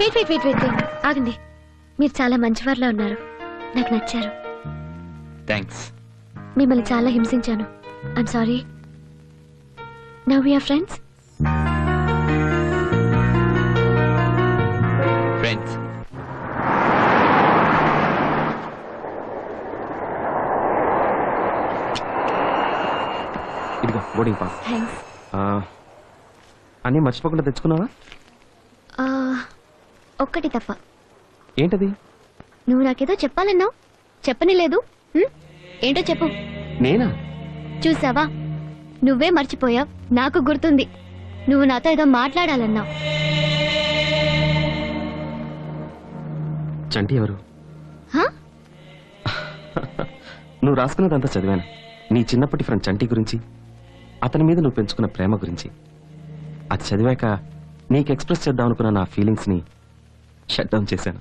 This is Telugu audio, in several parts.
వెయిట్ వెయిట్ వెయిట్ వెయిట్ ఆగండి. మీరు చాలా మంచివారిలా ఉన్నారు. నాకు నచ్చారు. థ్యాంక్స్ మిమ్మల్ని చాలా హింసించాను. I'm sorry now we're friends friends ఇదిగో బోర్డింగ్ పాస్ థ్యాంక్స్ అన్నీ మర్చిపోకుండా తెచ్చుకున్నావా? ఒక్కటి తప్ప. ఏంటది? నువ్వు నాకేదో చెప్పాలన్నావు? చెప్పని లేదు? ఏంటో చెప్పు. నేనా? చూసావా? నువ్వే మర్చిపోయావు. నాకు గుర్తుంది. నువ్వు నాతో ఏదో మాట్లాడాలన్నావు. చంటి ఎవరు? హా? నువ్వు రాసుకున్నదంతా చదివాను. నీ చిన్నప్పటి ఫ్రెండ్ చంటి గురించి అతని మీద నువ్వు పెంచుకున్న ప్రేమ గురించి. అది చదివాక నీకు ఎక్స్ప్రెస్ చేద్దాం అనుకున్న నా ఫీలింగ్స్ని షట్ డౌన్ చేశాను.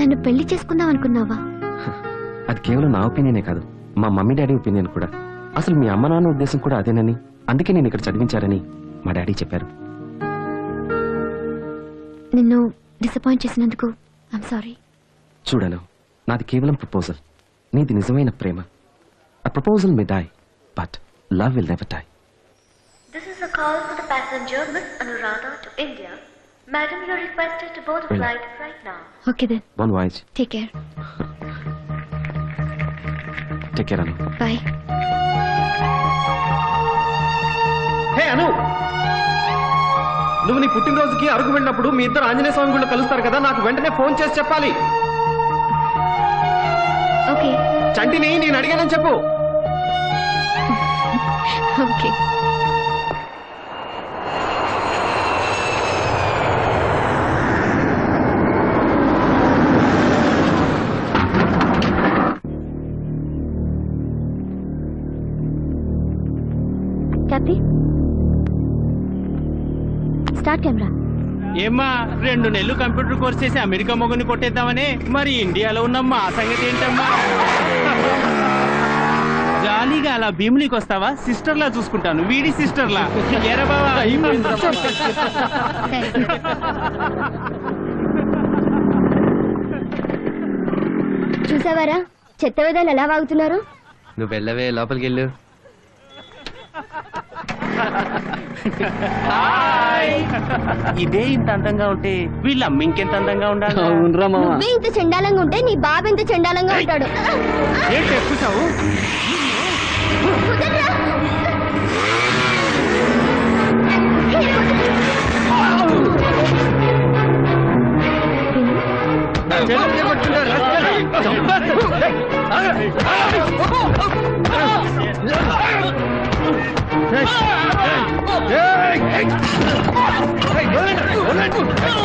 నన్ను పెళ్ళి చేసుకుందాం అనుకున్నావా? అది కేవలం నా ఒపీనియనే కాదు. మా మమ్మీ డాడీ ఒపీనియన్ కూడా. అసలు మీ అమ్మ నాన్న ఉద్దేశం కూడా అదేనని. అందుకే నేను ఇక్కడ చదివించారని మా డాడీ చెప్పారు. నిన్ను డిసప్పాయింట్ చేసినందుకు ఐమ్ సారీ చూడను. నాది కేవలం ప్రపోజల్ నీది నిజమైన ప్రేమ. ఆ proposal may die but love will never die call for the passenger Miss Anuradha to India. Madam, you're requested to board the Really? flight right now. Okay then one voice take care take care Anu bye hey Anu నువ్వు నీ పుట్టినరోజుకి అరకు వెళ్ళినప్పుడు మీ ఇద్దరు ఆంజనేయ స్వామి గుళ్ళు కలుస్తారు కదా నాకు వెంటనే ఫోన్ చేసి చెప్పాలి. ఓకే చంటిని నేను అడిగానని చెప్పు. ఓకే క్యాపీ స్టార్ట్ కెమెరా ఏమ్మా రెండు నెలలు కంప్యూటర్ కోర్స్ చేసి అమెరికా మొగని కొట్టేద్దామని మరి ఇండియాలో ఉన్న మా సంగతి ఏంటమ్మా? జాలీగా అలా భీమునికి వస్తావా? సిస్టర్ లా చూసుకుంటాను. వీడి సిస్టర్ లా చూసావారా? చెత్త విధాలు ఎలా వాగుతున్నారు? నువ్వు వెళ్ళవే లోపలికి వెళ్ళు. ఇదే ఇంత అందంగా ఉంటే వీళ్ళ అమ్మ ఇంకెంత అందంగా ఉండాలి? నువ్వే ఇంత చండాలంగా ఉంటే నీ బాబు ఇంత చండాలంగా ఉంటాడు? ఏం చెప్పుతావు? కుదరరా? Move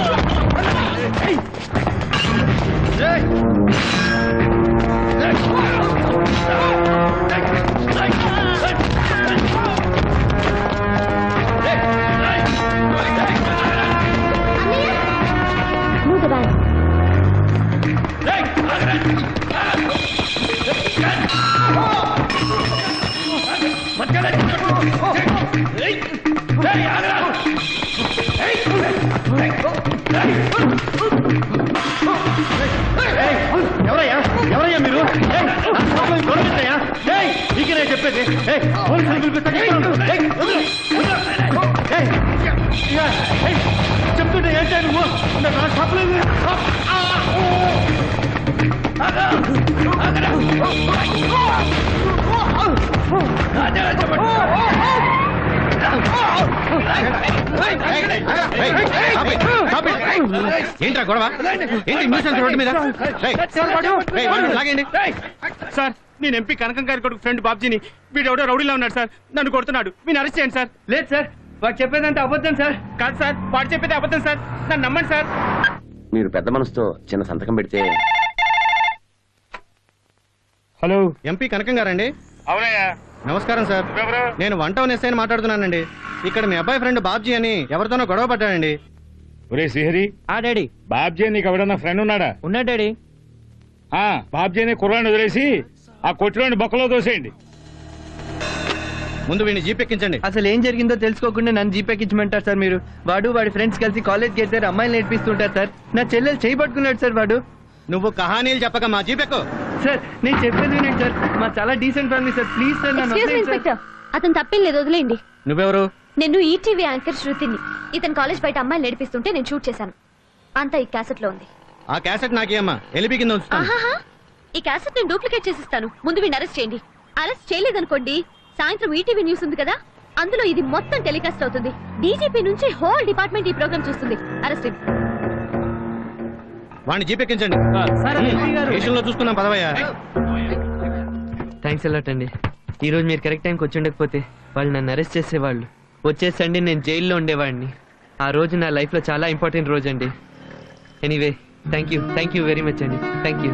ఎవరయ్యా? ఎవరయ్యా మీరు? ఏయ్, నా నీకే నేను చెప్పేది. పోలీసులు పిలిపిస్తా చెప్తుంటే నా- షాప్ లేదు ఏంట్రా గొడవ? ఏంటి న్యూసెన్స్ రోడ్డు మీద? లాగండి సార్ నేను ఎంపీ కనకం గారి కొడుకు ఫ్రెండ్ బాబ్జీని. వీడు ఎవడో రౌడీలో ఉన్నాడు సార్. నన్ను కొడుతున్నాడు. మీరు అరెస్ట్ చేయండి సార్. లేదు సార్. వాడు చెప్పేదంతా అబద్ధం సార్. కాదు సార్. వాడు చెప్పేది అబద్ధం సార్. నన్ను నమ్మండి సార్. మీరు పెద్ద మనసుతో చిన్న సంతకం పెడితే హలో. ఎంపీ కనకం గారండి? అవునయ్యా. నమస్కారం సార్. నేను వన్ టౌన్ ఎస్ఐని మాట్లాడుతున్నానండి. ఇక్కడ మీ అబ్బాయి ఫ్రెండ్ బాబ్జీ అని ఎవరితోనో గొడవ పడ్డాడండి. ఒరే శ్రీహరి. ఆ డాడీ. బాబ్జీ నీకు ఎవడన్నా ఫ్రెండ్ ఉన్నాడా? ఉన్నా డాడీ. ఆ బాబ్జీ అనే కుర్రాన్ని వదిలేసి ఆ కొట్టులోని బొక్కలో దోసేయండి ముందు వీడిని జీప్ ఎక్కించండి అసలు ఏం జరిగిందో తెలుసుకోకుండా నన్ను జీపెక్కించమంటారు సార్ మీరు. వాడు వాడి ఫ్రెండ్స్ కలిసి కాలేజ్కి వెళ్తారు అమ్మాయిలు నేర్పిస్తుంటారు సార్. నా చెల్లెలు చేయి పట్టుకున్నాడు సార్ వాడు. నువ్వు కహానీలు చెప్పక మా జీప్ ఎక్కు సార్ నేను చెప్పేది వినండి సార్. మా చాలా decent family sir. Please sir నన్ను ఎక్స్క్యూజ్ సార్. ఇన్స్పెక్టర్ అతను తప్పేం లేదు వదిలేయండి. నువ్వెవరు? నేను ఈటీవీ యాంకర్ శృతిని. ఇతను కాలేజ్ బయట అమ్మాయిలు నడిపిస్తుంటే నేను షూట్ చేశాను. అంతా ఈ క్యాసెట్లో ఉంది. ఆ క్యాసెట్ నాకేమ్మా ఎలిపి కింద ఉంచుతాను. ఆహాహా. ఈ క్యాసెట్ నేను డూప్లికేట్ చేసిస్తాను. ముందు వీడిని అరెస్ట్ చేయండి. అరెస్ట్ చేయలేదనుకోండి సాయంత్రం ఈటీవీ న్యూస్ ఉంది కదా అందులో ఇది మొత్తం టెలికాస్ట్ అవుతుంది. డీజీపీ నుంచి హోల్ డిపార్ట్మెంట్ ఈ ప్రోగ్రామ్ చూస్తుంది. అరెస్ట్ వాడిని జీప్ ఎక్కించండి స్టేషన్లో చూసుకున్నాం పదవయ్యా. థ్యాంక్స్ అలాట్ అండి. ఈ రోజు మీరు కరెక్ట్ టైంకి వచ్చి ఉండకపోతే వాళ్ళు నన్ను అరెస్ట్ చేసేవాళ్ళు. వచ్చేసండి నేను జైల్లో ఉండేవాడిని. ఆ రోజు నా లైఫ్లో చాలా ఇంపార్టెంట్ రోజు అండి anyway thank you thank you very much అండి. Thank you.